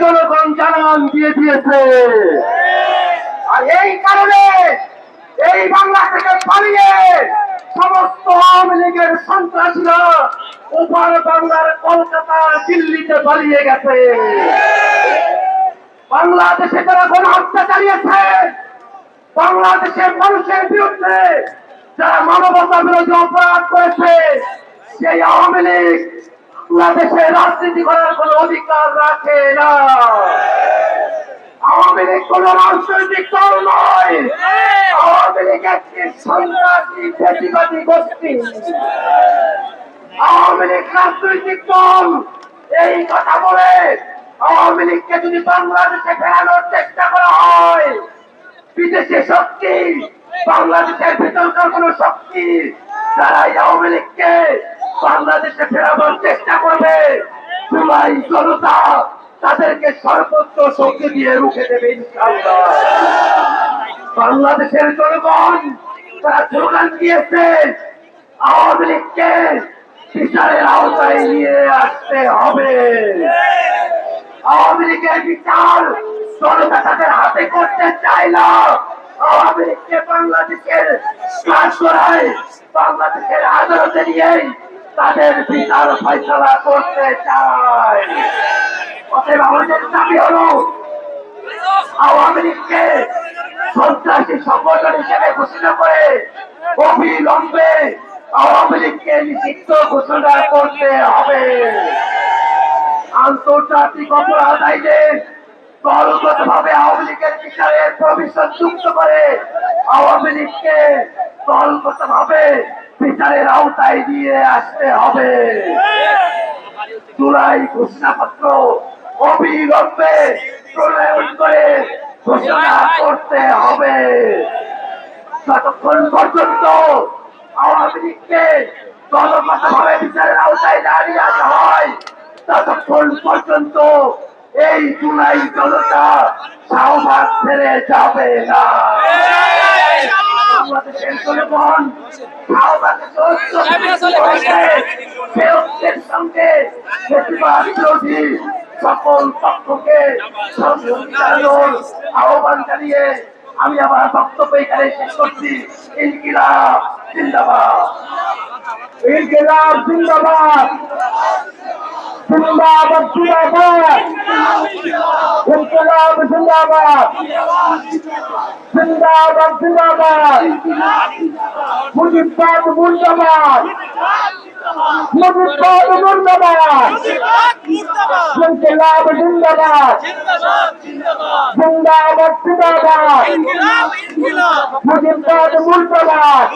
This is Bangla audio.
জনগণ জানান দিয়ে দিয়েছে। আর এই কারণে এই বাংলা থেকে পালিয়ে সমস্ত আওয়ামী লীগের সন্ত্রাসীরা ওপার বাংলার কলকাতার দিল্লিতে পালিয়ে গেছে। বাংলাদেশে যারা হত্যা চালিয়েছে বাংলাদেশের মানুষের বিরুদ্ধে যারা মানবতা বিরোধী অপরাধ করেছে, সেই আওয়ামী লীগ বাংলাদেশে রাজনীতি করার কোন অধিকার রাখে না। আওয়ামী লীগ কোন রাজনৈতিক দল নয়। আওয়ামী লীগ একটি সন্ত্রাসী গোষ্ঠী। আওয়ামী লীগ রাজনৈতিক দল, এই কথা বলে আওয়ামী লীগকে যদি বাংলাদেশে ফেরানোর চেষ্টা করা হয়, বিদেশি শক্তি, বাংলাদেশের ভিতরকার কোন শক্তি যারা এই আওয়ামী লীগকে বাংলাদেশে ফেরানোর চেষ্টা করবে। জুলাই জনতা তাদেরকে সর্বোচ্চ শক্তি দিয়ে রুখে দেবে বাংলাদেশের জনগণ, তারা স্লোগান দিয়েছে, আওয়ামী লীগকে বিচারের আওতায় নিয়ে আসতে হবে। আওয়ামী লীগের বিচার জনতা তাদের হাতে করতে চায় না। আওয়ামী লীগকে বাংলাদেশের কাজ করায় বাংলাদেশের আদালতে নিয়েই তাদের বিচার ফয়সলা করতে চায় আওয়ামী লীগকে সন্ত্রাসী সংগঠন হিসেবে ঘোষণা করে অবিলম্বে আওয়ামী লীগকে নিষিদ্ধ ঘোষণা করতে হবে। আন্তর্জাতিক অপরাধ আইনে দলগত ভাবে আওয়ামী লীগের বিচারের প্রভিশন যুক্ত করে আওয়ামী লীগকে দলগত ভাবে বিচারের আওতায় নিয়ে আসতে হবে। জুলাই ঘোষণাপত্র অবিলম্বে প্রণয়ন করে ঘোষণা করতে হবে। যতক্ষণ পর্যন্ত আওয়ামী লীগকে দলগত ভাবে বিচারের আওতায় দাঁড়িয়ে আসা হয়, ততক্ষণ পর্যন্ত এই জুলাই জনতা শাহবাগ ছেড়ে যাবে না। আহ্বান জানিয়ে আমি আমার বক্তব্য এখানে শেষ করছি। ইনকিলাব জিন্দাবাদ। ইনকিলাব জিন্দাবাদ। জিন্দাবাদ জিন্দাবাদ। ইনকিলাব জিন্দাবাদ। জিন্দাবাদ জিন্দাবাদ। মুজিবাদ মুর্দাবাদ। মুজিবাদ মুর্দাবাদ। ইনকিলাব জিন্দাবাদ। জিন্দাবাদ জিন্দাবাদ। মুজিবাদ মুর্দাবাদ।